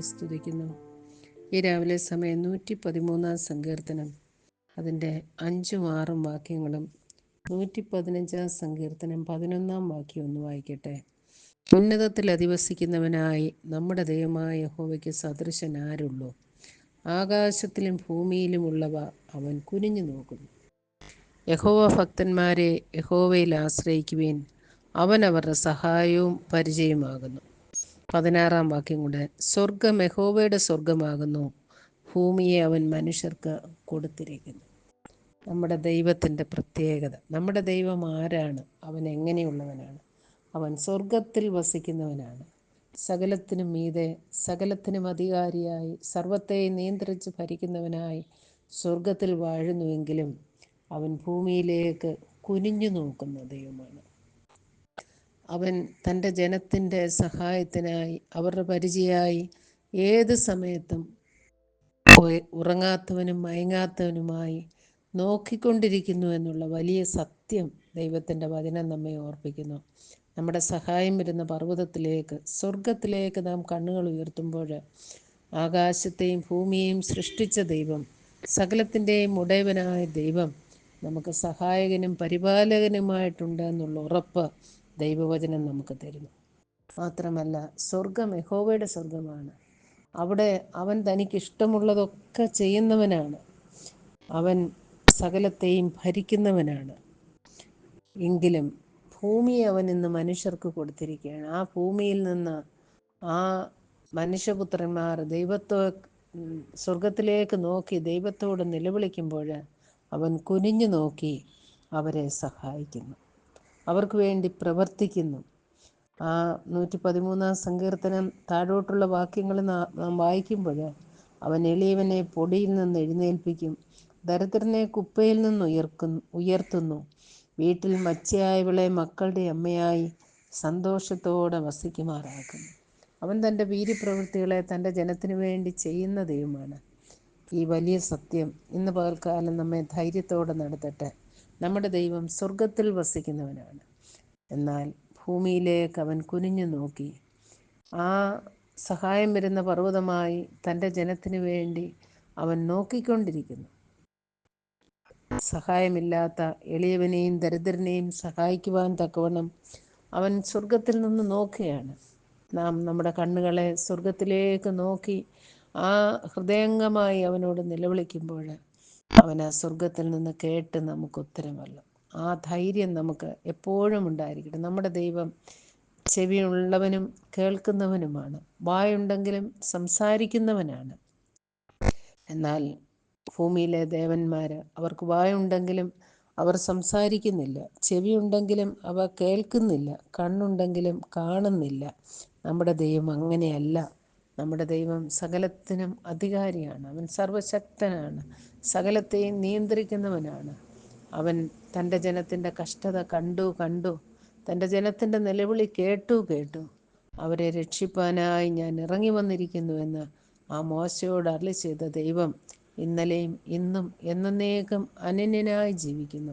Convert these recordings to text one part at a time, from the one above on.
സ്തുതിക്കുന്നു. ഈ രാവിലെ സമയം നൂറ്റി പതിമൂന്നാം സങ്കീർത്തനം. അതിന്റെ അഞ്ചും ആറും വാക്യങ്ങളും നൂറ്റി പതിനഞ്ചാം സങ്കീർത്തനം പതിനൊന്നാം വാക്യം ഒന്ന് വായിക്കട്ടെ. ഉന്നതത്തിൽ അധിവസിക്കുന്നവനായി നമ്മുടെ ദൈവമായ യഹോവയ്ക്ക് സദൃശൻ ആരുള്ളൂ ആകാശത്തിലും ഭൂമിയിലുമുള്ളവ അവൻ കുനിഞ്ഞു നോക്കുന്നു. യഹോവ ഭക്തന്മാരെ യഹോവയിൽ ആശ്രയിക്കുവാൻ. അവൻ അവരുടെ സഹായവും പരിചയമാകുന്നു പതിനാറാം വാക്യം കൂടെ സ്വർഗം യഹോവയുടെ സ്വർഗമാകുന്നു ഭൂമിയെ അവൻ മനുഷ്യർക്ക് കൊടുത്തിരിക്കുന്നു. നമ്മുടെ ദൈവത്തിന്റെ പ്രത്യേകത നമ്മുടെ ദൈവം ആരാണ്? അവൻ എങ്ങനെയുള്ളവനാണ്? അവൻ സ്വർഗത്തിൽ വസിക്കുന്നവനാണ്. സകലത്തിനും മീതെ സകലത്തിനും അധികാരിയായി സർവത്തെ നിയന്ത്രിച്ച് ഭരിക്കുന്നവനായി സ്വർഗത്തിൽ വാഴുന്നുവെങ്കിലും അവൻ ഭൂമിയിലേക്ക് കുനിഞ്ഞു നോക്കുന്ന ദൈവമാണ്. അവൻ തന്റെ ജനത്തിന്റെ സഹായത്തിനായി അവരുടെ പരിചയമായി ഏത് സമയത്തും ഉറങ്ങാത്തവനും മയങ്ങാത്തവനുമായി നോക്കിക്കൊണ്ടിരിക്കുന്നു എന്നുള്ള വലിയ സത്യം ദൈവത്തിന്റെ വചനം നമ്മെ ഓർപ്പിക്കുന്നു. നമ്മുടെ സഹായം വരുന്ന പർവതത്തിലേക്ക് സ്വർഗത്തിലേക്ക് നാം കണ്ണുകൾ ഉയർത്തുമ്പോൾ ആകാശത്തെയും ഭൂമിയെയും സൃഷ്ടിച്ച ദൈവം സകലത്തിന്റെയും ഉടയവനായ ദൈവം നമുക്ക് സഹായകനും പരിപാലകനുമായിട്ടുണ്ട് എന്നുള്ള ഉറപ്പ് ദൈവവചനം നമുക്ക് തരുന്നു. മാത്രമല്ല സ്വർഗം യഹോവയുടെ സ്വർഗമാണ്. അവിടെ അവൻ തനിക്ക് ഇഷ്ടമുള്ളതൊക്കെ ചെയ്യുന്നവനാണ്. അവൻ സകലത്തെയും ഭരിക്കുന്നവനാണ്. എങ്കിലും ഭൂമി അവൻ ഇന്ന് മനുഷ്യർക്ക് കൊടുത്തിരിക്കുകയാണ്. ആ ഭൂമിയിൽ നിന്ന് ആ മനുഷ്യപുത്രന്മാർ ദൈവത്തോ സ്വർഗത്തിലേക്ക് നോക്കി ദൈവത്തോട് നിലവിളിക്കുമ്പോൾ അവൻ കുനിഞ്ഞു നോക്കി അവരെ സഹായിക്കുന്നു. അവർക്ക് വേണ്ടി പ്രവർത്തിക്കുന്നു. ആ നൂറ്റി പതിമൂന്നാം സങ്കീർത്തനം താഴോട്ടുള്ള വാക്യങ്ങൾ നാം വായിക്കുമ്പോൾ അവൻ എളിയവനെ പൊടിയിൽ നിന്ന് എഴുന്നേൽപ്പിക്കും. ദരിദ്രനെ കുപ്പയിൽ നിന്ന് ഉയർക്കുന്നു ഉയർത്തുന്നു. വീട്ടിൽ മച്ചയായവളെ മക്കളുടെ അമ്മയായി സന്തോഷത്തോടെ വസിക്കുമാറാക്കുന്നു അവൻ തന്റെ വീര്യപ്രവൃത്തികളെ തന്റെ ജനത്തിനു വേണ്ടി ചെയ്യുന്ന ദൈവമാണ്. ഈ വലിയ സത്യം ഇന്ന് പകൽക്കാലം നമ്മെ ധൈര്യത്തോടെ നടത്തട്ടെ. നമ്മുടെ ദൈവം സ്വർഗത്തിൽ വസിക്കുന്നവനാണ്. എന്നാൽ ഭൂമിയിലേക്ക് അവൻ കുനിഞ്ഞു നോക്കി. ആ സഹായം വരുന്ന പർവതമായി തന്റെ ജനത്തിനു വേണ്ടി അവൻ നോക്കിക്കൊണ്ടിരിക്കുന്നു. സഹായമില്ലാത്ത എളിയവനെയും ദരിദ്രനെയും സഹായിക്കുവാൻ തക്കവണ്ണം അവൻ സ്വർഗത്തിൽ നിന്ന് നോക്കുകയാണ്. നാം നമ്മുടെ കണ്ണുകളെ സ്വർഗത്തിലേക്ക് നോക്കി ആ ഹൃദയംഗമായി അവനോട് നിലവിളിക്കുമ്പോൾ അവൻ ആ സ്വർഗത്തിൽ നിന്ന് കേട്ട് നമുക്ക് ഉത്തരമല്ല. ആ ധൈര്യം നമുക്ക് എപ്പോഴും ഉണ്ടായിരിക്കട്ടെ. നമ്മുടെ ദൈവം ചെവിയുള്ളവനും കേൾക്കുന്നവനുമാണ്. വായുണ്ടെങ്കിലും സംസാരിക്കുന്നവനാണ്. എന്നാൽ ഭൂമിയിലെ ദേവന്മാർ അവർക്ക് വായുണ്ടെങ്കിലും അവർ സംസാരിക്കുന്നില്ല. ചെവിയുണ്ടെങ്കിലും അവ കേൾക്കുന്നില്ല. കണ്ണുണ്ടെങ്കിലും കാണുന്നില്ല. നമ്മുടെ ദൈവം അങ്ങനെയല്ല. നമ്മുടെ ദൈവം സകലത്തിനും അധികാരിയാണ്. അവൻ സർവശക്തനാണ്. സകലത്തെയും നിയന്ത്രിക്കുന്നവനാണ്. അവൻ തന്റെ ജനത്തിന്റെ കഷ്ടത കണ്ടു കണ്ടു. തന്റെ ജനത്തിന്റെ നിലവിളി കേട്ടു കേട്ടു. അവരെ രക്ഷിപ്പാനായി ഞാൻ ഇറങ്ങി വന്നിരിക്കുന്നുവെന്ന് ആ മോശയോട് അരളി ചെയ്ത ദൈവം ഇന്നലെയും ഇന്നും എന്നേക്കും അനന്യനായി ജീവിക്കുന്നു.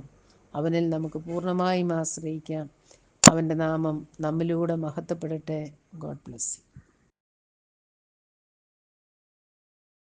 അവനിൽ നമുക്ക് പൂർണമായും ആശ്രയിക്കാം. അവന്റെ നാമം നമ്മിലൂടെ മഹത്വപ്പെടട്ടെ. God bless